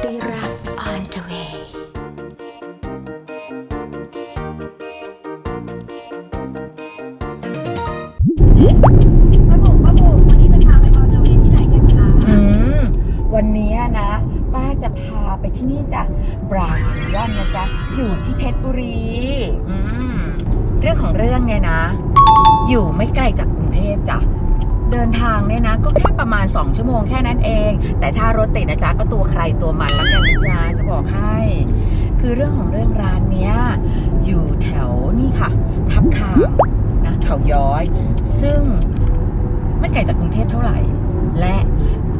ได้รัก on the way ป้าบุ๋มป้าบุ๋มวันนี้จะพาไปออนเดอะเวย์ที่ไหนกันคะอืมวันนี้นะ ป้าจะพาไปที่นี่จ้ะบราวน์คิยอนนะจ๊ะ อยู่ที่เพชรบุรีอืมเรื่องของเรื่องเนี่ยนะ อยู่ไม่ไกลจากกรุงเทพจ้ะ เดินทางเนี่ยนะ ก็แค่ประมาณ 2 ชั่วโมงแค่นั้นเอง แต่ถ้ารถติดนะจ๊ะก็ตัวใครตัวมันแล้วกันนะจ๊ะจะบอกให้ คือเรื่องของเรื่องร้านเนี้ยอยู่แถวนี่ค่ะ ทับคามนะเขาย้อย ซึ่งไม่ไกลจากกรุงเทพเท่าไหร่ และ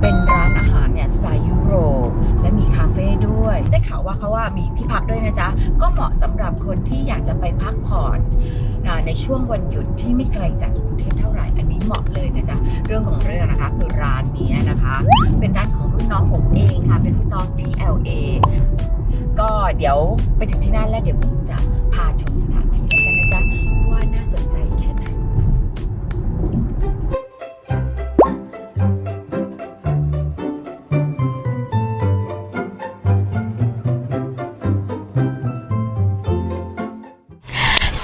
เป็นร้ารเนี่ยสไตล์ยุโรปและมีคาเฟ่ด้วย ได้ข่าวว่าเขาว่ามีที่พักด้วยนะจ๊ะ ก็เหมาะสำหรับคนที่อยากจะไปพักผ่อนในช่วงวันหยุดที่ไม่ไกลจากกรุงเทพเท่าไหร่อันนี้เหมาะเลยนะจ๊ะเรื่องของเรื่องนะคะคือร้านนี้นะคะ เป็นร้านของรุ่นน้องผมเองค่ะเป็นรุ่นน้องที่ LA ก็เดี๋ยวไปถึงที่นั่นแล้วเดี๋ยวผมจะพาชมสถานที่แล้กันนะจ๊ะว่าน่าสนใจ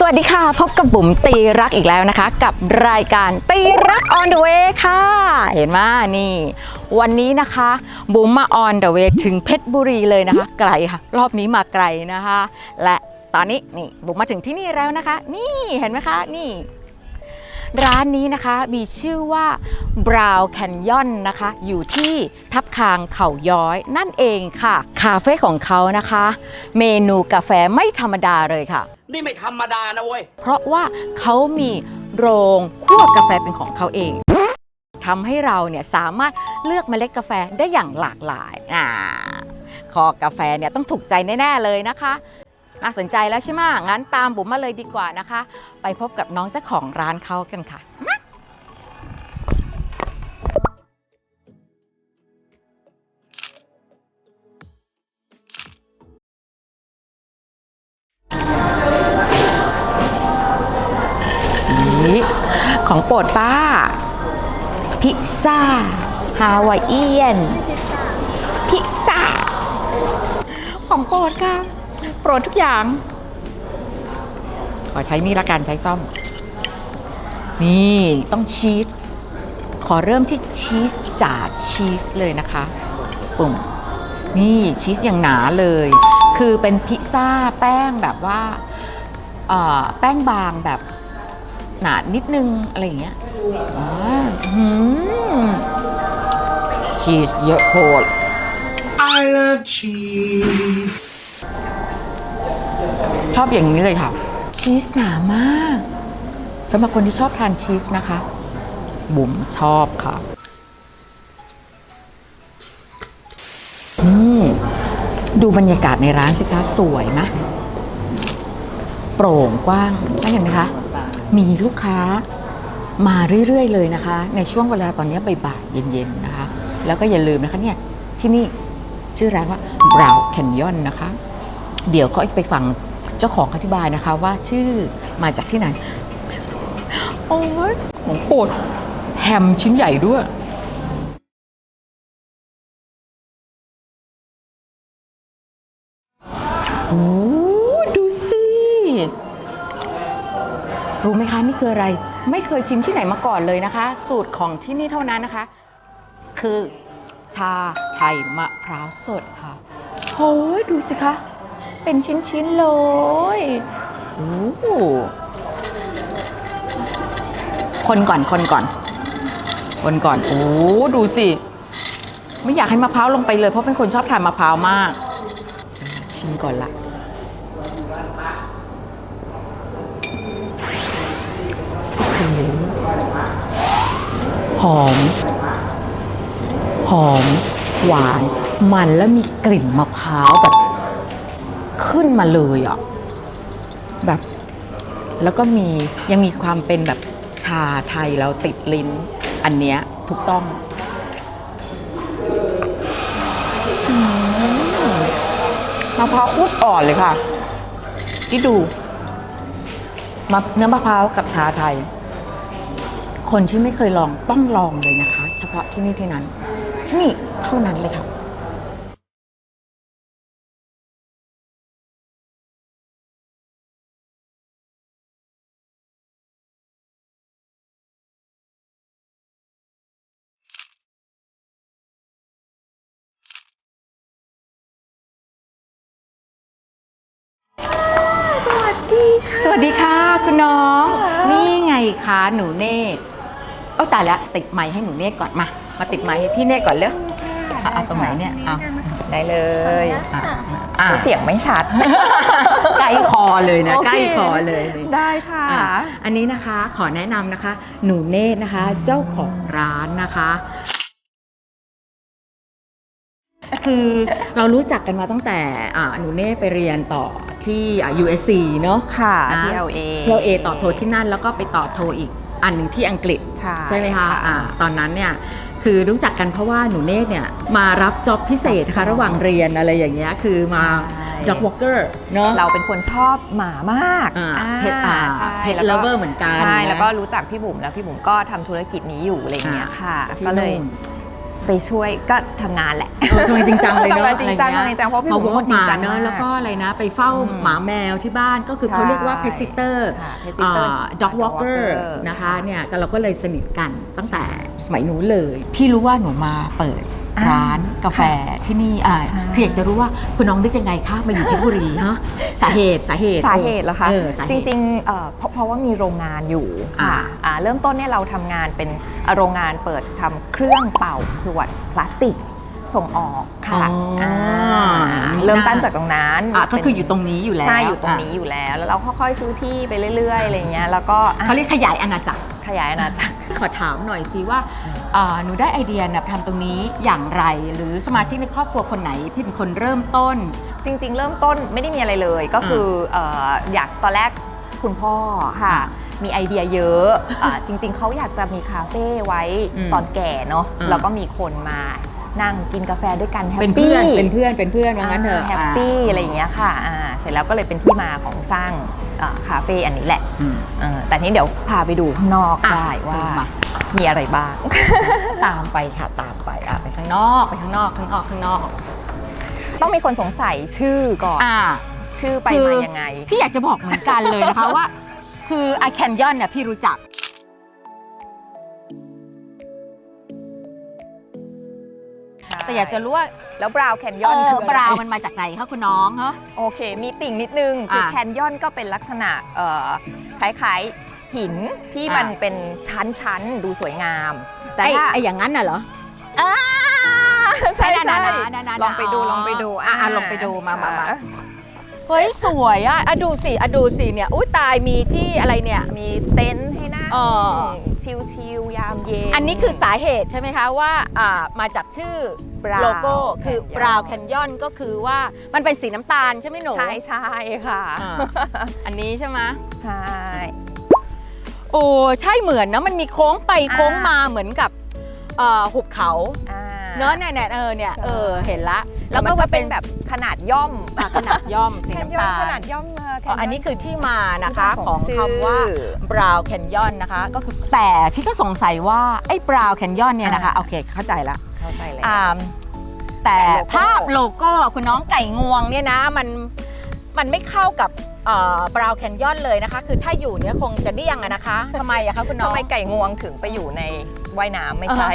วัสดีค่ะ พบกับบุ๋มตีรักอีกแล้วนะคะ กับรายการตีรัก on the way ค่ะ เห็นไหมนี่ วันนี้นะคะบุ๋มมา on the way ถึงเพชรบุรีเลยนะคะ ไกลค่ะ รอบนี้มาไกลนะคะ และตอนนี้นี่บุ๋มมาถึงที่นี่แล้วนะคะ นี่เห็นไหมคะนี่ ร้านนี้นะคะมีชื่อว่า Brown Canyon นะคะ อยู่ที่ทับคางเขาย้อยนั่นเองค่ะ คาเฟ่ของเขานะคะ เมนูกาแฟไม่ธรรมดาเลยค่ะ นี่ไม่ธรรมดานะเว้ย เพราะว่าเขามีโรงคั่วกาแฟเป็นของเขาเองทำให้เราเนี่ยสามารถเลือกเมล็ดกาแฟได้อย่างหลากหลายอ่าคอกาแฟเนี่ยต้องถูกใจแน่ ๆ เลยนะคะ น่าสนใจแล้วใช่ไหมงั้นตามบุ๋มมาเลยดีกว่านะคะ ไปพบกับน้องเจ้าของร้านเขากันค่ะ ของโปรดป้า พิซซ่าฮาวายเอียน พิซซ่า ของโปรดค่ะ โปรดทุกอย่าง ขอใช้นี่ละกันใช้ซ่อม นี่ต้องชีส ขอเริ่มที่ชีสจ่าชีสเลยนะคะ ปุ่ม นี่ชีสอย่างหนาเลย คือเป็นพิซซ่าแป้งแบบว่าแป้งบางแบบ หนานิดนึงอะไรอย่างเงี้ยอืมชีสเยอะโคตร I love cheese. ชอบอย่างนี้เลยค่ะ ชีสหนามากสำหรับคนที่ชอบทานชีสนะคะ บุ๋มชอบค่ะดูบรรยากาศในร้านสิคะ สวยนะ โปร่งกว้างได้เห็นไหมคะ มีลูกค้ามาเรื่อยๆเลยนะคะ ในช่วงเวลาตอนนี้บ่ายๆเย็นๆนะคะ แล้วก็อย่าลืมนะคะเนี่ยที่นี่ชื่อร้านว่า Brown Canyon นะคะ เดี๋ยวก็ไปฟังเจ้าของอธิบายนะคะว่าชื่อมาจากที่ไหน โอ้ยของโปรดแฮมชิ้นใหญ่ด้วย ออะไร ไม่เคยชิมที่ไหนมาก่อนเลยนะคะ สูตรของที่นี่เท่านั้นนะคะ คือชาไทยมะพร้าวสดค่ะโอ้ยดูสิคะ เป็นชิ้นๆเลยโอ้โหคนก่อนคนก่อน คนก่อนโอ้ดูสิ ไม่อยากให้มะพร้าวลงไปเลยเพราะเป็นคนชอบทานมะพร้าวมาก ชิมก่อนละโอ้โห หอม หอม หวาน มันแล้วมีกลิ่นมะพร้าวแบบ ขึ้นมาเลยอะ แบบ แล้วก็มียังมีความเป็นแบบชาไทยแล้วติดลิ้น อันเนี้ยถูกต้องมะพร้าวโคตรอ่อนเลยค่ะที่ดูมะเนื้อมะพร้าวกับชาไทย คนที่ไม่เคยลองต้องลองเลยนะคะ เฉพาะที่นี่ที่นั้นชที่นี่เท่านั้นเลยค่ะสวัสดีค่ะสวัสดีค่ะ คุณน้อง นี่ไงคะ หนูเนตรเอ้าตายแล้วติดไมค์ให้หนูเนตรก่อนมา มาติดไมค์ให้พี่เนตรก่อนเร็วเอาเอาตรงไหนเนี่ยเอาได้เลยอะอะเสียงไม่ชัด ใกล้คอเลยนะ โอเค ใกล้คอเลยได้ค่ะ อะอันนี้นะคะขอแนะนำนะคะ หนูเนตรนะคะ เจ้าของร้านนะคะ คือเรารู้จักกันมาตั้งแต่อ่าหนูเน่ไปเรียนต่อที่อ่า USC เนอะ ค่ะ อ่าที่ LA ที่ LA ต่อโทที่นั่นแล้วก็ไปต่อโทอีก อันหนึ่งที่อังกฤษใช่ไหมคะค่ะอ่าตอนนั้นเนี่ยคือรู้จักกันเพราะว่าหนูเนตรเนี่ยมารับจ็อบพิเศษนะคะระหว่างเรียนอะไรอย่างเงี้ยคือมาใช่จ็อกวอล์กเกอร์เนาะเราเป็นคนชอบหมามากอ่าอ่าเพจอ่าใช่เพจแล้วก็ lover เหมือนกันใช่นะแล้วก็รู้จักพี่บุ๋มแล้วพี่บุ๋มก็ทำธุรกิจนี้อยู่อะไรอย่างเงี้ยค่ะที่ก็เลยนู่น ไปช่วยก็ทำงานแหละ เออทำไมจริงจังเลยเนาะทำงานจริงจังอะไเยทำงานจริงจังเพราะพี่พอบุ๋มวอเป็นคนจริงจังเนอะมากแล้วก็อะไรนะ ไปเฝ้าอืมหมาแมวที่บ้านก็คือเขาใช่เรียกว่าเพ t ซิเตอร์ค่ะ pet sitter ด็อกวอล์กเกอ dog ร์ walker นะคะเนี่ยก็เราก็เลยสนิทกันตั้งแต่สมัยนู้นเลย พี่รู้ว่าหนูมาเปิดอ่า ร้านกาแฟที่นี่อ่าใช่ คืออยากจะรู้ว่าคุณน้องนึกยังไงคะมาอยู่เพชรบุรีฮะสาเหตุสาเหตุสาเหตุเหรอคะเออสาเหจตุริงๆเอ่อเพราะเพราะว่ามีโรงงานอยู่อ่าค่ะอ่าเริ่มต้นเนี่ยเราทำงานเป็นเอ่อโรงงานเปิดทำเครื่องเป่าขวดพลาสติกส่งออกค่ะอ๋ออ่ามีเริ่มหน้าต้นจากตรงนั้นอะก็คือเป็นอยู่ตรงนี้อยู่แล้วใช่อยู่ตรงนี้ะอยู่แล้ว แล้วเราค่อยๆซื้อที่ไปเรื่อยๆอะไรเงี้ยแล้วก็อะเขาเรียกขยายอาณาจักร ขยายอาณาจักร ขอถามหน่อยสิว่า อ่าหนูได้ไอเดียนะทำตรงนี้อย่างไร หรือสมาชิกในครอบครัวคนไหนที่เป็นคนเริ่มต้น จริง ๆ เริ่มต้นไม่ได้มีอะไรเลย ก็คือเอ่ออยากตอนแรกคุณพ่อค่ะ มีไอเดียเยอะอะจริง ๆเขาอยากจะมีคาเฟ่ไว้อืมตอนแก่เนาะอืม แล้วก็มีคนมานั่งกินกาแฟด้วยกันแฮปเป็นปี้เพื่อนเป็นเพื่อนเป็นเพื่อนว่างั้นเถอะแฮปปี้อะไรอย่างเงี้ยค่ะอ่าเสร็จแล้วก็เลยเป็นที่มาของสร้างอ่าคาเฟ่อันนี้แหละ อืม เออแต่นี้เดี๋ยวพาไปดูข้างนอกอะได้ว่า มา มีอะไรบ้าง ตามไปค่ะตามไปอะไปข้างนอกไปข้างนอกข้างนอกข้างนอก ต้องมีคนสงสัยชื่อก่อน อ่า ชื่อไปคือ มายังไง พี่อยากจะบอกเหมือนกันเลยนะคะ ว่า คือไอแคนยอนเนี่ยพี่รู้จัก แต่อยากจะรู้ว่าแล้วบราวน์แคนยเออนอคือบราวน์มันมาจากไหนคะคุณน้องฮะโอเค มีติ่งนิดนึง คืออะแคนยอนก็เป็นลักษณะเอ่อคล้ายๆ หินที่อะมันเป็นชั้นๆ ดูสวยงาม แต่ไอถ้าไออย่างนั้นน่ะเหรออ่าใช่นั่นใช่น่ะนะนั่นน่ะลองไปดูอ๋อลองไปดูอะอะลองไปดูมามามาค่ะเฮ้ยสวยอะอะดูสิอะดูสิเนี่ยอุ้ยตายมีที่อะไรเนี่ย มีเต็นท์ให้นั่งเออ ชิลๆยามเย็น อันนี้คือสาเหตุใช่ไหมคะว่าอ่ามาจากชื่อ Brown โลโก้คือ Canyon Brown Canyon ก็คือว่ามันเป็นสีน้ำตาลใช่ไหมหนูใช่ใช่ค่ะ อ่าอันนี้ใช่ไหม ใช่ โอ้ใช่เหมือนนะมันมีโค้งไปโค้งมาเหมือนกับเอ่อหุบเขาอ่า เนอะเนี่ยเนี่ยเออเนี่ยเออเห็นละแล้วก็มันก็เป็นแบบขนาดย่อมอะขนาดย่อมสีน้ำตาขลนาดย่อมเอ๋ออันนี้คือที่มานะคะที่มาขขอองงชื่อคำว่า Brown Canyon นะคะ ก็คือแต่พี่ก็สงสัยว่า ไอ้ Brown Canyon เนี่ยนะคะโอเค เข้าใจละเข้าใจแล้ว อ่าแต่แต่โลโก้ ภาพโลโก้คุณน้องไก่งวงเนี่ยนะ มันมันไม่เข้ากับ บราวแคนยอนเลยนะคะ คือถ้าอยู่เนี่ยคงจะเดี้ยงอะนะคะทำไมอะคะคุณน้ทำองไมไก่งวงถึงไปอยู่ในว่ายน้ำไม่ใช่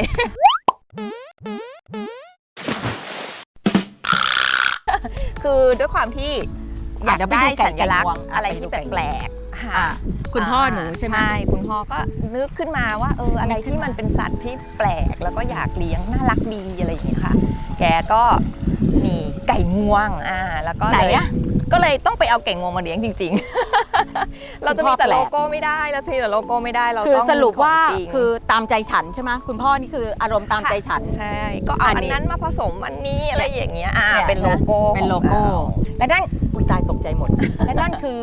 คือด้วยความที่อยากเดี๋ยวไปได้ดูไก่สัญลักษไก่งวงณ์อะอะไรไปดูที่ไก่แปลกๆค่ะอะคุณพ่อหนูใช่ไหมใช่คุณพ่อก็นึกขึ้นมาว่าเอออะไรนึกขึ้นที่มามัมันเป็นสัตว์ที่แปลกแล้วก็อยากเลี้ยงน่ารักดีอะไรอย่างเงี้ยค่ะ แกก็มีไก่งวงอ่าแล้วก็ไหนเลยอะ ก็เลยต้องไปเอาไก่งวงมาเลี้ยงจริง ๆ เราจะมีแต่คุณพ่อแปลกโลโก้ไม่ได้เราจะมีแต่โลโก้ไม่ได้เราคือต้องสรุปว่าของจงคือตามใจฉันใช่ไหมคุณพ่อนี่คืออารมณ์ตามใจฉันใช่ก็เอาอันอันนี้นั้นมาผสมอันนี้อะไรอย่างเงี้ยอ่าเนี่ยเป็นโลโก้เป็นโลโก้ของเราและนั่นอุ้ยตายตกใจหมดและนั่นคือ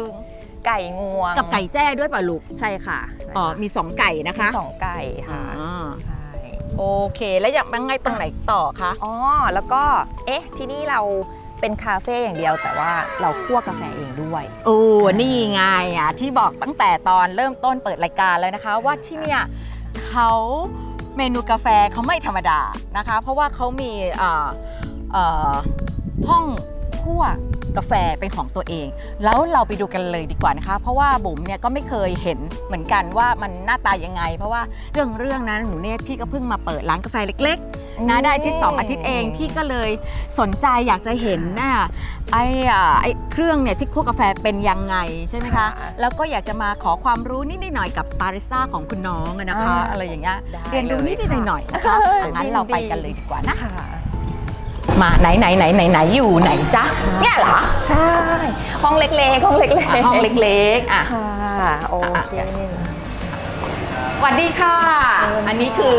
ไก่งวงกับไก่แจ้ด้วยป่ะลูกใช่ค่ะอ๋อมีสองไก่นะมีคะสองไก่ค่ะอ่าใช่โอเค แล้วอยากยังไงตรงไหนต่อคะอ๋อแล้วก็เอ๊ะที่นี่เรา เป็นคาเฟ่อย่างเดียวแต่ว่าเราคั่วกาแฟเองด้วย โอ้นี่ไงอะที่บอกตั้งแต่ตอนเริ่มต้นเปิดรายการเลยนะคะ ว่าที่เนี่ยเขาเมนูกาแฟเขาไม่ธรรมดานะคะ เพราะว่าเขามีอ่อเอ่อห้อง คั่วกาแฟเป็นของตัวเอง แล้วเราไปดูกันเลยดีกว่านะคะ เพราะว่าบุ๋มเนี่ยก็ไม่เคยเห็นเหมือนกันว่ามันหน้าตายังไง เพราะว่าเรื่องเรื่องนั้นหนูเนตพี่ก็เพิ่งมาเปิดร้านกาแฟเล็กๆนะได้อาทิตย์สองอาทิตย์เองพี่ก็เลยสนใจอยากจะเห็นน่ะไอ้อะไอ้เครื่องเนี่ยที่คั่วกาแฟเป็นยังไงใช่ไหมคะค่ะแล้วก็อยากจะมาขอความรู้นิดๆหน่อยๆกับบาริสต้าของคุณน้องอะนะคะอ่าอะไรอย่างเงี้ยได้เรียนรู้เลยนิดค่ะๆหน่อยๆนะคะงั้นเราไปกันเลยดีกว่านะค่ะ มาไหนไหนไหนไหนไหนอยู่ไหนจ๊ะเนี่ยเหรอใช่ห้องเล็กๆห้องเล็กอะๆห้องเล็กๆอะ ค่ะโอเค สวัสดีค่ะ อันนี้คือ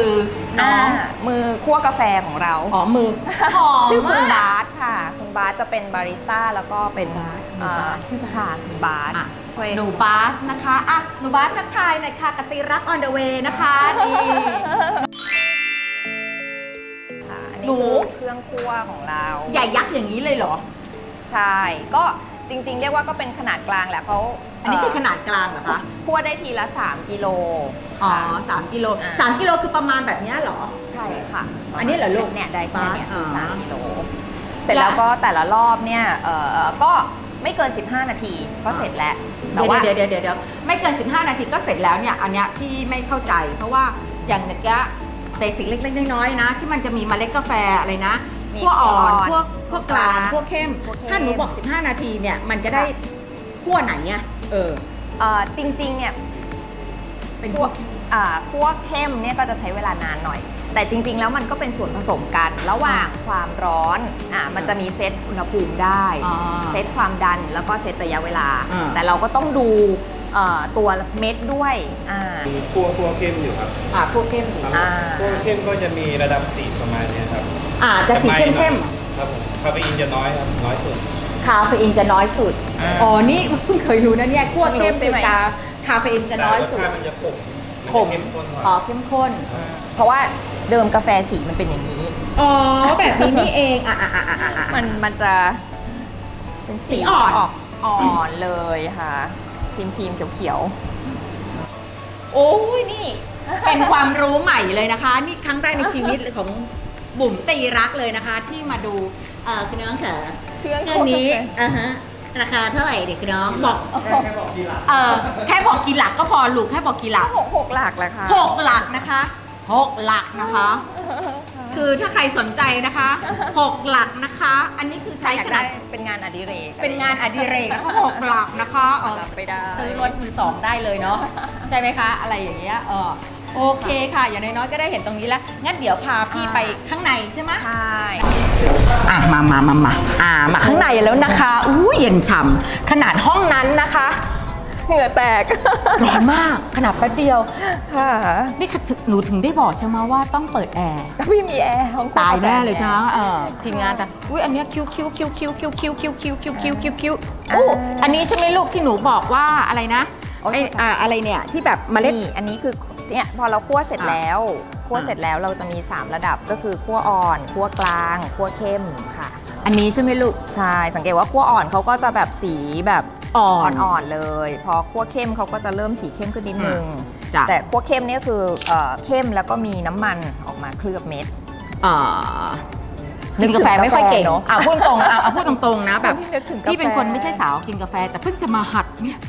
น้อ่าองมือคั่วกาแฟของเรา อ๋อมือหอมชื่อคุณมาก บาสค่ะ คุณบาสจะเป็นบาริสต้าแล้วก็เป็นบาสอ่บาสชื่อบาสค่ะคุณบาสอะ ช่วยหนูบาสนะคะอะหนูบาสทักทายหน่อยค่ะกติรัก on the way นะคะนี่ค่ะอัน หนู นี้คือเครื่องคั่วของเราใหญ่ยักษ์อย่างนี้เลยเหรอ ใช่ก็จริง ๆ เรียกว่าก็เป็นขนาดกลางแหละเขาอันนี้คือขนาดกลางเหรอคะคั่วได้ทีละ 3กิโลอ๋อค่ะ สามกิโลอะสามกิโลคือประมาณแบบเนี้ยเหรอ ใช่ค่ะอันนี้เหรอลูกเนี่ยได้แค่เนี้ยอ๋อสามกิโลเสร็จแล้วก็แต่ละรอบเนี่ยเอ่อก็ไม่เกิน 15 นาทีก็เสร็จแล้วแต่เดี๋ยวว่า เดี๋ยวเดี๋ยวเดี๋ยวเดี๋ยวไม่เกิน 15 นาทีก็เสร็จแล้วเนี่ย อันเนี้ยพี่ไม่เข้าใจ เพราะว่าอย่างเมื่อกี้ เบสิกเล็กๆน้อยๆนะ ที่มันจะมีเมล็ดกาแฟอะไรนะมีขั้วอ่อนขั้ขั้ววอ่อนขั้วกลางขั้ขั้ววเข้มขั้วเข้ม ถ้าหนูบอก 15 นาทีเนี่ยมันจะได้ขั้วไหนเนี่ยเออ เอ่อจริงๆเนี่ย เป็นพขั้ววกอ่าพวกเข้มเนี่ยก็จะใช้เวลานานหน่อย แต่จริง ๆ แล้วมันก็เป็นส่วนผสมกัน ระหว่างความร้อนอ่ามันจะมีเซตอุณหภูมิได้ อ่าเซตความดันแล้วก็เซตระยะเวลา อ่าแต่เราก็ต้องดู เอ่อตัวเม็ดด้วยอ่ามีคั่วคั่วเข้มอยู่ครับอ่าขั้วเข้มครับอ่าคั่วเข้มก็จะมีระดับสีประมาณเนี้ยครับอ่าจะสีเข้มเข้มครับผมคาเฟอีนจะน้อยครับน้อยสุดคาเฟอีนจะน้อยสุดอ่า อ๋อนี่เพิ่งเคยรู้นะเนี่ยขั้วเข้มเพิ่งรู้ใช่คือไหมกาคาเฟอีนจะน้อยสุด แต่รสชาติมันจะขมมันขจะมเข้มข้นกว่า อ๋อเข้มข้น เพราะว่าเดิมกาแฟสีมันเป็นอย่างนี้ อ๋อแบบนี้นี่เองอะอะอะอะอะ มันมันจะเป็นสีสีอ่อนออกอ่อนเลยค่ะ ครีมครีมๆเขียวโอ้ยนี่ เป็นความรู้ใหม่เลยนะคะ นี่ครั้งแรกในชีวิตของบุ๋มตีรักเลยนะคะ ที่มาดูเออคุณน้องค่ะๆเครื่องเครื่องนี้อ่าฮะราคาเท่าไหร่เด็กคุณน้องบอกเออแค่บอกกี่หลักก็พอลูกแค่บอกกี่หลักหกหกหลักแหละค่ะ หกหลักนะคะหกหลักนะคะ คือถ้าใครสนใจนะคะหกหลักนะคะ อันนี้คือไซอยาส์กขได้นาดเป็นงานอดิเรก เป็นงานอดิเรกนะคะหกหลักนะคะเออรับไปได้ซื้อรถมือสองได้เลยเนาะใช่ไหมคะ อะไรอย่างเงี้ยเออโอเคค่ะ อย่างน้อยๆก็ได้เห็นตรงนี้แล้ว งั้นเดี๋ยวพาพี่ไปข้างในใช่ไหมใช่อะมามามามาอ่ามาข้างในแล้วนะคะ อู้เย็นฉ่ำขนาดห้องนั้นนะคะ เหงื่อแตก ร้อนมากขนาดแป๊บเดียว ค่ะนี่คือหนูถึงได้บอกใช่ไหมว่าต้องเปิดแอร์ก็ไม่มีแอร์ห้องตายแน่เลยใช่ไหมเออทีมงานแต่อุ้ยอันเนี้ยคิวคิวคิวคิวคิวคิวคิวคิวคิวคิวคิวคิวอู้อันนี้ใช่ไหมลูกที่หนูบอกว่าอะไรนะไออ่าอะไรเนี่ยที่แบบเมล็ด นี่อันนี้คือเนี่ยพอเราคั่วเสร็จอะแล้วคั่วเสร็จแล้วเราจะมี 3 ระดับก็คือคั่วอ่อนคั่วกลางคั่วเข้มค่ะ อันนี้ใช่ไหมลูก ใช่ สังเกตว่าคั่วอ่อนเขาก็จะแบบสีแบบ อ่อนอ่อนๆเลย พอคั่วเข้มเขาก็จะเริ่มสีเข้มขึ้นนิดนึง จ้ะแต่คั่วเข้มเนี่ยคือเอ่อเข้มแล้วก็มีน้ำมันออกมาเคลือบเม็ด อ่านึกินกถึกางแฟไม่ค่อยเก่งกาแฟเนอะอะพูดตรงอะอะพูดตรงๆนะแบบพี่นึกถึงกาแฟ พี่เป็นคนไม่ใช่สาวกินกาแฟ แต่เพิ่งจะมาหัดเนี่ย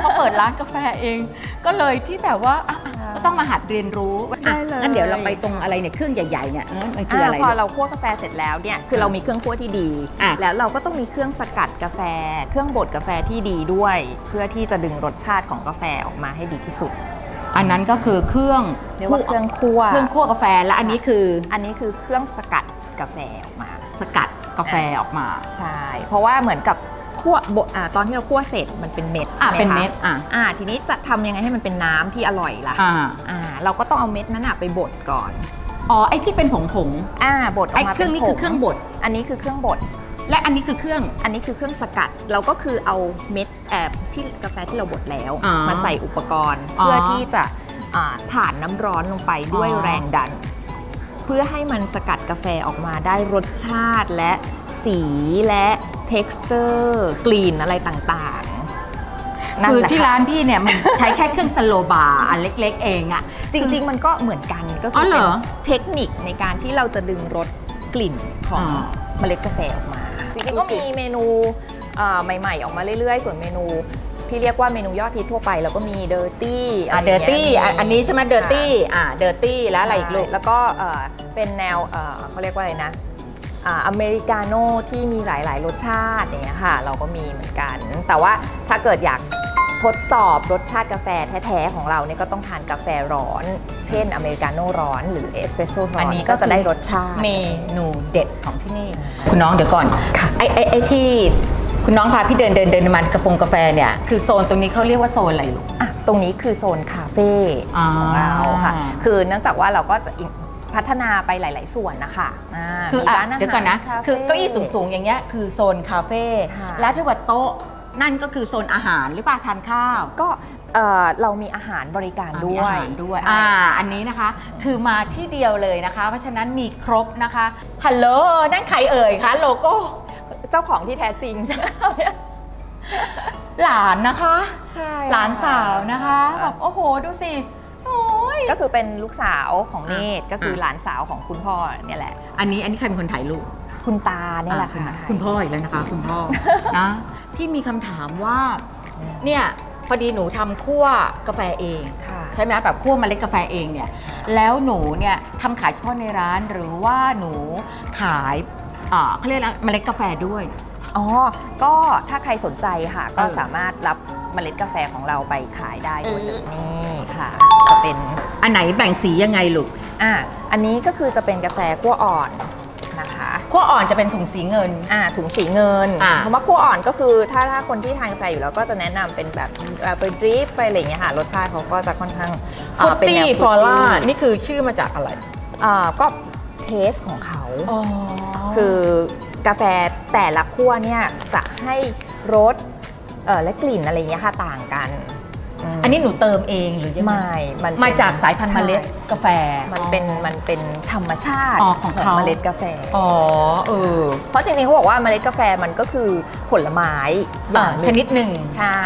เขาเปิดร้านกาแฟเอง ก็เลยที่แบบว่าอะอะ ก็ต้องมาหัดเรียนรู้อะได้เลย งั้นเดี๋ยวเราไปตรงอะไรเนี่ยเครื่องใหญ่ๆเนี่ยเออมันคืออะไราพอเราคั่วกาแฟเสร็จแล้วเนี่ยคือเรามีเครื่องคั่วที่ดี อะ แล้วเราก็ต้องมีเครื่องสกัดกาแฟ เครื่องบดกาแฟที่ดีด้วย เพื่อที่จะดึงรสชาติของกาแฟออกมาให้ดีที่สุดอันนั้นก็คือเครื่องเรียกว่าเครื่องคั่วเครื่องคั่วกาแฟและอันนี้คืออันนี้คือเครื่องสกัดกาแฟออกมา สกัดกาแฟออกมา ใช่ เพราะว่าเหมือนกับ คั่วบดอ่าตอนที่เราคั่วเสร็จมันเป็นเม็ดอะใช่ไหมเป็นคะเม็ดอะอ่าทีนี้จะทำยังไงให้มันเป็นน้ำที่อร่อยล่ะอ่าอ่าเราก็ต้องเอาเม็ดนั้นอะไปบดก่อนอ๋อไอ้ที่เป็นผงผงอ่าบดอๆอกไอ้มาเครื่องนี้คือเครื่องบด อันนี้คือเครื่องบด และอันนี้คือเครื่อง อันนี้คือเครื่องสกัด เราก็คือเอาเม็ดแอบที่กาแฟที่เราบดแล้ว อ๋อมาใส่อุปกรณ์ อ๋อเพื่อที่จะอ่าผ่านน้ำร้อนลงไปด้วยอ๋อ แรงดัน เพื่อให้มันสกัดกาแฟออกมาได้รสชาติและสีและ texture กลิ่นอะไรต่างนั่นคือแหละที่ค่ะร้านพี่เนี่ยมันใช้แค่เครื่องสโลบาร์อันเล็ก ๆ เองอะ จริง ๆ มันก็เหมือนกันก็อ๋คืออเหรเป็นอเทคนิคในการที่เราจะดึงรสกลิ่นของอ่าเมล็ดกาแฟออกมา จริงๆ ก็มีเมนูเอ่อใหม่ ๆ ออกมาเรื่อย ๆ ส่วนเมนูที่เรียกว่าเมนูยอดฮิตทั่วไปเราก็มีเดอร์ตี้อะเดอร์ตี้อันนี้ใช่ไหมเดอร์ตี้อะเดอร์ตี้แล้วอะไรอีกลูก แล้วก็เอ่อเป็นแนวเอ่อเขาเรียกว่าอะไรนะ อ่าอเมริกาโน่ที่มีหลาย ๆ รสชาติอย่างเงี้ยค่ะ เราก็มีเหมือนกัน แต่ว่าถ้าเกิดอยากทดสอบรสชาติกาแฟแท้ ๆ ของเราเนี่ยก็ต้องทานกาแฟร้อน เช่นอเมริกาโน่ร้อนหรือเอสเปรสโซ่ร้อนอันนี้ก็ก็จะได้รสชาติเมนูเด็ดของที่นี่ คุณน้องเดี๋ยวก่อนไอ้ไอ้ไอ้ที่คุณน้องพาพี่เดินเดินเดินมันกาแฟกาแฟเนี่ยคือโซนตรงนี้เขาเรียกว่าโซนอะไรลูกอะตรงนี้คือโซนคาเฟ่อ่าของเราค่ะ คือเนื่องจากว่าเราก็จะ พัฒนาไปหลาย ๆ ส่วนนะคะาคือมีอะร้านอาหารเดี๋ยวก่อนนะคาฟ่คือเก้าอี้สูง ๆ อย่างเงี้ยคือโซนคาเฟ่ค่ะและที่ว่าโต๊ะนั่นก็คือโซนอาหารหรือเปล่าทานข้าว ก็เอ่อเรามีอาหารบริการอะด้มีวอายหารด้วยใช่อ่าอันนี้นะคะ คือมาที่เดียวเลยนะคะ เพราะฉะนั้นมีครบนะคะฮัลโหลนั่นใครเอ่ยคะโลโก้เจ้าของที่แท้จริงหลานนะคะใช่หลานสาวนะคะแบบโอ้โห ดูสิโอ้ย ก็คือเป็นลูกสาวของเนตรอะก็คืออะหลานสาวของคุณพ่อเนี่ยแหละ อันนี้อันนี้ใครเป็นคนถ่ายรูปคุณตาเนี่ยแหละอ่ค่ะคุณพ่ออีกแล้วนะคะ คุณพ่อนะพี่มีคำถามว่าเนี่ยพอดีหนูทำคั่วกาแฟเองค่ะใช่ไหมแบบคั่วเมล็ดกาแฟเองเนี่ยแล้วหนูเนี่ยทำขายเฉพาะในร้านหรือว่าหนูขายอ่าเขาเรียกอะไรเมล็ดกาแฟด้วยอ๋อก็ถ้าใครสนใจค่ะ ก็เออสามารถรับเมล็ดกาแฟของเราไปขายได้ด้วยเลยเออนี่ค่ะจะเป็นอันไหนแบ่งสียังไงลูกอะอันนี้ก็คือจะเป็นกาแฟคั่วอ่อนนะคะคั่วอ่อนจะเป็นถุงสีเงิน อ่าถุงสีเงินอ่า คำว่าคั่วอ่อนก็คือถ้าถ้าคนที่ทานกาแฟอยู่แล้วก็จะแนะนำเป็นแบบเอ่อไปดริฟไปอะไรอย่างเงี้ยค่ะรสชาติเขาก็จะค่อนข้างฟุอ่าตเป็นแนตี้วฟอล่า fruity นี่คือชื่อมาจากอะไร อ่าก็เทสของเขา อ๋อ คือกาแฟแต่ละคั่วเนี่ยจะให้รสเอ่อและกลิ่นอะไรอย่างเงี้ยค่ะต่างกันม อันนี้หนูเติมเองหรือยังไงไม่มันเป็นมาจากสายพันธุ์เมล็ดใช่กาแฟมันเป็นมันเป็นธรรมชาติอ๋อของเขาเมล็ดกาแฟ อ๋อเออเพราะจริงๆเขาบอกว่าเมล็ดกาแฟมันก็คือผลไม้ออ่าย่างหชนึ่งนิดหนึ่ง ใช่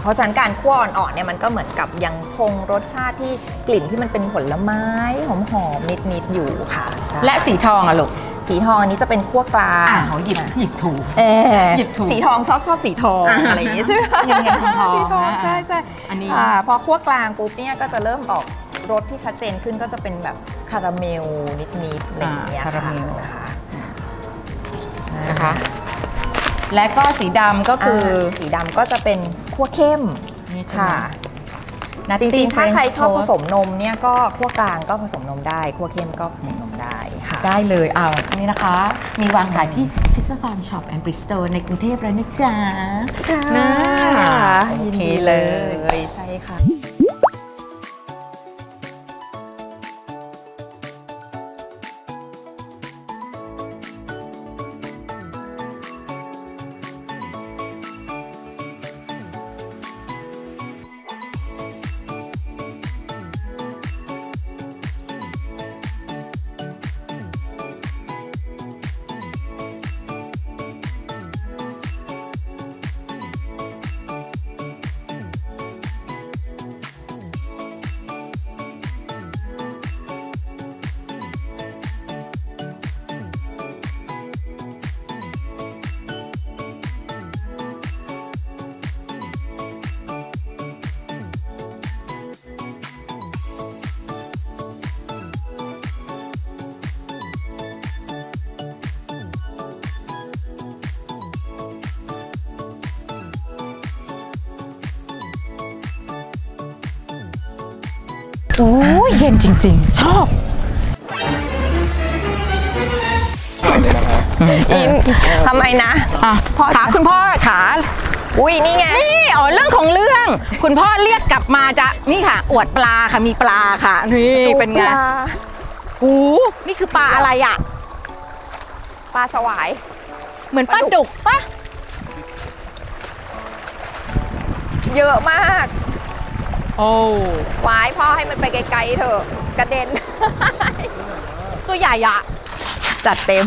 เพราะฉะนั้นการคั่วอ่อนๆเนี่ยมันก็เหมือนกับยังคงรสชาติที่กลิ่นที่มันเป็นผลไม้หอมๆนิดๆอยู่ค่ะใช่และสีทองอะลูก สีทองอันนี้จะเป็นคั่วกลางอ่าหยิบหยิบถูก เออหยิบถูกสีทองชอบชอบสีทองอ่าอะไรอย่างเงี้ยใช่ไหมเงินๆทองๆสีทองอ่าใช่ใช่อันนี้าพอคั่วกลางปุ๊บเนี่ยก็จะเริ่มออกรสที่ชัดเจนขึ้นก็จะเป็นแบบคาราเมลนิดๆอะไรอย่างเงี้ยอ่าคาราเมล นะคะนะคะ และก็สีดำก็คือาสีดำก็จะเป็นคั่วเข้ม นี่ใช่ไหมค่ะ Nutty จริงๆ ถ้า French ใครชอบผ Toast สมนมเนี่ยก็คั่วกลางก็ผสมนมได้คั่วเข้มก็ผสมนมได้ค่ะ ได้เลยเอาอันนี้นะคะ มีวางขายที่ Sister Farm Shop and Bristol ในกรุงเทพแล้วนะจ๊ะนะโอยินเคดีเลเลยยใช่ค่ะ โอ้ยเย็นจริง ๆ ชอบอินทำไมนะอะพ่อขาคุณพ่อขา อุ้ยนี่ไง นี่อ๋อเรื่องของเรื่อง คุณพ่อเรียกกลับมาจะนี่ค่ะ อวดปลาค่ะมีปลาค่ะ นี่เป็นไงปลาโอ้นี่คือปลาอะไรอะ ปลาสวาย เหมือนปลาดุกปะเยอะมาก โอ้วายพ่อให้มันไปไกลๆเถอะกระเด็น ตัวใหญ่อะจัดเต็ม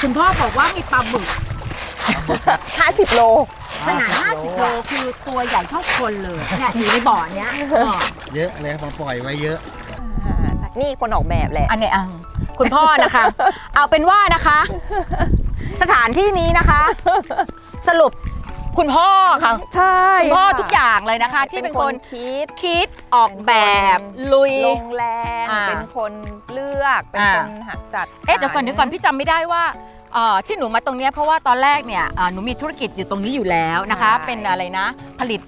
คุณพ่อบอกว่ามีปลาบึก50 โล ขนาด 50 โลคือตัวใหญ่เท่าคนเลยเนี่ยอยู่ในบ่อเนี้ยเออเยอะเลยมาปล่อยไว้เยอะอ่าใช่นี่คนออกแบบแหละ อันเนี้ยอังคุณพ่อนะคะ เอาเป็นว่านะคะ สถานที่นี้นะคะ สรุป คุณพ่อค่ะใช่คุณพ่อค่ะทุกอย่างเลยนะคะ ที่เป็นคนคิดคิดออกแบบลุยลงแรงอ่าเป็นคนเลือกเป็นอ่าคนหักจัดเอ๊ะเดี๋ยวก่อนสรรเดี๋ยวก่อนพี่จำไม่ได้ว่าเอ่อที่หนูมาตรงเนี้ยเพราะว่าตอนแรกเนี่ยเอ่อหนูมีธุรกิจอยู่ตรงนี้อยู่แล้วนะคะใช่เป็นอะไรนะ ผลิต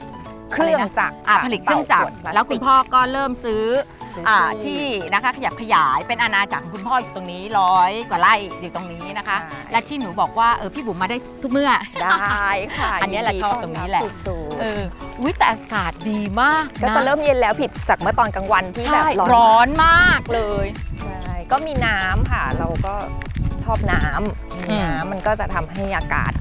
เครื่องจักรอ่าค่ะผลิตเครื่องจักรเป่าขดพาสติกแล้วคุณพ่อก็เริ่มซื้อซื้ ออ่าที่ที่นะคะขยับขยายเป็นอาณาจักรของคุณพ่ออยู่ตรงนี้ร้อยกว่าไร่อยู่ตรงนี้นะคะ ใช่ และที่หนูบอกว่าเออพี่บุ๋มมาได้ทุกเมื่อ ได้ค่ะอันเนี้ยแหละยิดีชอบตรงนี้แหละต้อสุดๆเอออุ้ยแต่อากาศดีมากก็นจะเริ่มเย็นแล้วผิดจากเมื่อตอนกลางวันที่แบใช่บร้อนร้อนมาก เลยใช่ก็มีน้ำค่ะ เราก็ชอบน้ำมีอืม น้ำมันก็จะทำให้อากาศ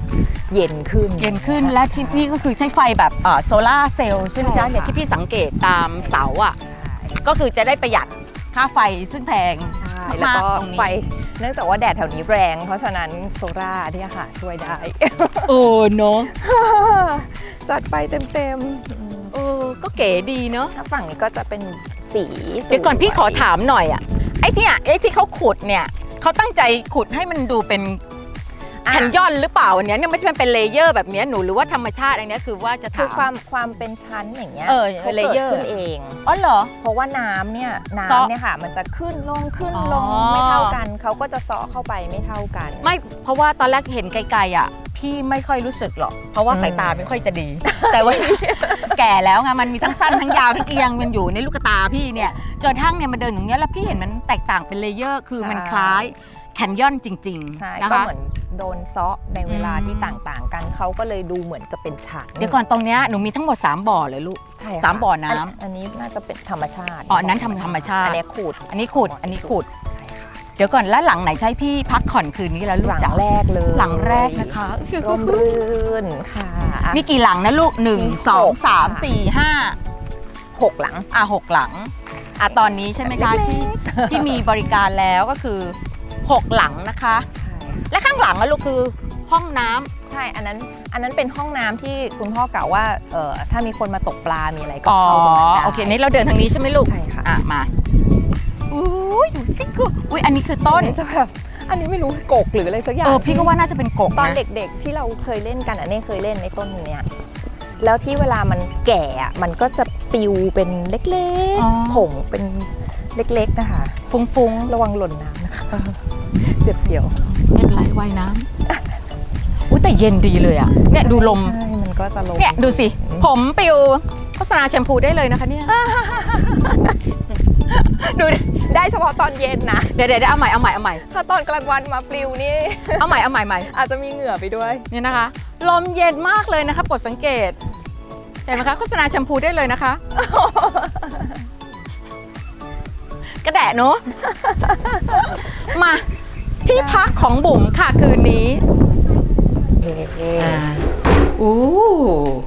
เย็นขึ้น เย็นขึ้นและที่นี่ก็คือใช้ไฟแบบโซลาร์เซลล์ใช่ไหมใช่จ๊ะค่ะ เนี่ยที่พี่สังเกตตามเสาอะ ใช่ ก็คือจะได้ประหยัดค่าไฟซึ่งแพงใช่มากๆแล้วก็ตรงนี้ไฟเนื่องจากว่าแดดแถวนี้แรง เพราะฉะนั้นโซล่าร์เนี่ยค่ะช่วยได้ เออเนาะจัดไปเต็มๆอืมเออก็เก๋ดีเนาะถ้าฝั่งนี้ก็จะเป็นสีเดี๋ยวก่อนพี่ขอสวยถามหน่อยอะไอ้ที่อะไอ้ที่เขาขุดเนี่ยเขาตั้งใจขุดให้มันดูเป็นอะ แคนยอนหรือเปล่าอันเนี้ยเนี่ยไม่ใช่มันเป็นเลเยอร์แบบเนี้ยหนูหรือว่าธรรมชาติอันเนี้ยคือว่าจะคือถามความความเป็นชั้นอย่างเงี้ยเออเขาเลเกิดเยอร์ขึ้นเอง อ๋อเหรอ เพราะว่าน้ำเนี่ยซอน้ำเนี่ยค่ะ มันจะขึ้นลงขึ้นลงอ๋อ ไม่เท่ากันเขาก็จะเซาะเข้าไปไม่เท่ากัน ไม่เพราะว่าตอนแรกเห็นไกลๆอะ พี่ไม่ค่อยรู้สึกหรอก เพราะว่าอืม สายตาไม่ค่อยจะดี แต่ว่า แก่แล้วไงมันมีทั้งสั้นทั้งยาวทั้งเอียงมันอยู่ในลูกตาพี่เนี่ยจนทั้งเนี่ยมาเดินอย่างเงี้ยแล้วพี่เห็นมันแตกต่างเป็นเลเยอร์คือมันคล้าย แคนยอนจริงใช่ๆนะก็คะเหมือนโดนเซาะในเวลาอืมที่ต่างๆ กันเขาก็เลยดูเหมือนจะเป็นชั้นเดี๋ยวก่อนตรงเนี้ยหนูมีทั้งหมด 3 บ่อเลยลูก ใช่ค่ะสามบ่อน้ำอันนี้น่าจะเป็นธรรมชาติอ๋ออันนั้นทำธรรมชาติ อันนี้ขูดอันนี้ขุดอันนี้ขุด ใช่ค่ะเดี๋ยวก่อนแล้วหลังไหนใช่พี่พักผ่อนคืนนี้แล้วลูหกลังจ๋าแรกเลยหลังแรกนะคะ ร่มรื่นค่ะ มีกี่หลังนะลูกหนึ่งมีสองหกสามสี่ห้าหกหลัง อะหกหลัง อะตอนนี้ใช่ไหมคะเล็กๆ ที่ที่มีบริการแล้วก็คือ 6 หลังนะคะ ใช่และข้างหลังอะลูกคือห้องน้ำใช่อันนั้นอันนั้นเป็นห้องน้ำที่คุณพ่อกล่าวว่าเออถ้ามีคนมาตกปลา มีอะไรก็อ๋อเข้าตรงนั้นได้โอเคนี่เราเดินทางนี้ใช่ไหมลูก ใช่ค่ะอะ มาอุ้ยอยู่ใกล้ๆอุ้ยอันนี้คือต้นอัจะแบบอันนี้ไม่รู้กกหรืออะไรสักอย่าง เออพี่ก็ว่าน่าจะเป็นกกตอนนะ เด็กๆที่เราเคยเล่นกันอันนี้เคยเล่นในต้นเนี้ยแล้วที่เวลามันแก่อะมันก็จะปิวเป็นเล็กอ๋อ ๆผงเป็นเล็กๆนะคะฟุ้งฟุ้งระวังหล่นน้ำนะคะ เสียบเสียวๆไม่เป็นไรว่ายน้ำอุ้ยแต่เย็นดีเลยอะเนี่ยดูลม ใช่มันก็จะลมเนี่ยดูสิ ผมปิวโฆษณาแชมพูได้เลยนะคะเนี่ย ดูดิได้เฉพาะตอนเย็นนะ เดี๋ยวเดี๋ยวเดี๋ยวเอาใหม่เอาใหม่เอาใหม่ ถ้าตอนกลางวันมาปลิวนี่ เอาใหม่เอาใหม่ใหม่อาจจะมีเหงื่อไปด้วยนี่นะคะ ลมเย็นมากเลยนะคะโปรดสังเกต เห็นไหมคะโฆษณาแชมพูได้เลยนะคะ กระแดะเนอะมาที่พักของบุ๋มค่ะคืนนี้อู้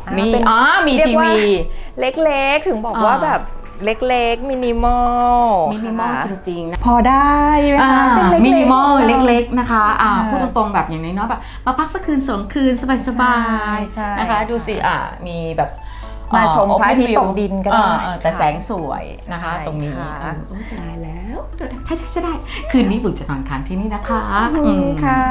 อ่านี่เป็นอ๋อมีเรียกทีว่า วี เล็กๆ ถึงบอกว่าอ่า แบบเล็กๆ มินิมอลมินิมอลจริงๆนะ พอได้ไหมอ่าคะเป็นเล็กๆมินิมอลของราเล็กๆนะคะอ่าอ่าพูดตรงๆแบบอย่างน้อยๆแบบมาพักสักคืนสองคืนสบายใช่ๆนะคะ ดูสิอ่ามีแบบ มาชมเอ่อพระอาทิตย์ open view ตกดินก็ได้เออเออแต่ค่ะแสงสวยนะคะใช่ตรงนี้ค่ะเออโอ้ตายแล้วใช่ได้ใช่ได้ คืนนี้บุ๋มจะนอนค้างที่นี่นะคะอืมค่ะ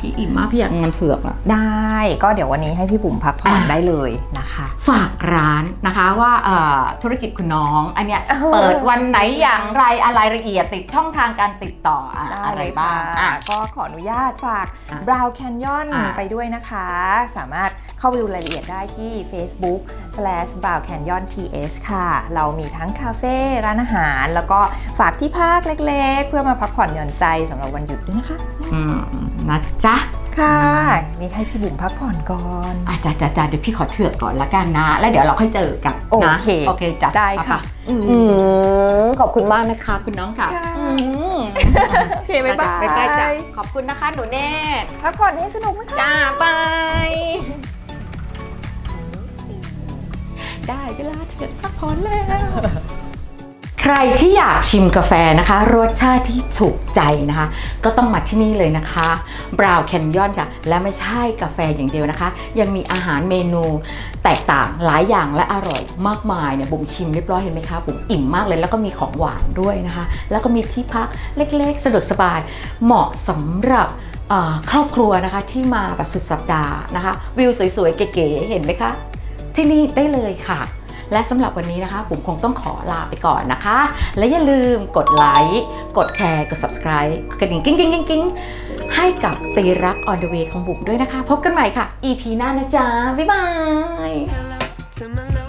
พี่อิ่มมากพี่อยากมันเถือกอะได้ก็เดี๋ยววันนี้ให้พี่บุ๋มพักผ่อนอะได้เลยนะคะ ฝากร้านนะคะว่าเอ่อธุรกิจคุณน้องอันเนี้ยเปิดวันไหนอย่างไรอะไรละเอียดติดช่องทางการติดต่ออะได้อะไรเลยบ้างค่ะอะก็ขออนุญาตฝากอะ Brown Canyon อะไปด้วยนะคะ สามารถ เข้าไปดูรายละเอียดได้ที่ Facebook slash brown canyon th ค่ะ เรามีทั้งคาเฟ่ร้านอาหาร แล้วก็ฝากที่พักเล็กๆ เพื่อมาพักผ่อนหย่อนใจสำหรับวันหยุดด้วยนะคะ อืมนะจ๊ะ ค่ะ นี่ให้พี่บุ๋มพักผ่อนก่อน อาจ้ะจ้ะจ้ะเดี๋ยวพี่ขอเถือกก่อนละกันนะ แล้วเดี๋ยวเราค่อยเจอกันโอนะเค โอเคจ้ะได้ค่ะอืมขอบคุณมากนะคะคุณน้องค่ะค่ะอืมโอเคบ๊ายบายบ๊ายบายจ้ะขอบคุณนะคะหนูเนตพักผ่อนให้สนุกนะคะ จ้าบาย ได้เวลาเถือกพักผ่อนแล้ว ใครที่อยากชิมกาแฟนะคะ รสชาติที่ถูกใจนะคะ ก็ต้องมาที่นี่เลยนะคะ Brown Canyon ค่ะ และไม่ใช่กาแฟอย่างเดียวนะคะ ยังมีอาหารเมนูแตกต่างหลายอย่างและอร่อยมากมายเนี่ยบุ๋มชิมเรียบร้อยเห็นไหมคะบุ๋มอิ่มมากเลย แล้วก็มีของหวานด้วยนะคะ แล้วก็มีที่พักเล็กๆ สะดวกสบายเหมาะสำหรับครอบครัวนะคะที่มาแบบสุดสัปดาห์นะคะ วิวสวยๆ เก๋ๆเห็นไหมคะ ที่นี่ได้เลยค่ะ และสำหรับวันนี้นะคะผมคงต้องขอลาไปก่อนนะคะ และอย่าลืมกดไลค์กดแชร์กด subscribe กระดิ่งกิ้งกิ้งกิ้งกิ้งให้กับตีรัก on the way ของบุ๋มด้วยนะคะ พบกันใหม่ค่ะ EP หน้านะจ๊ะ บ๊ายบาย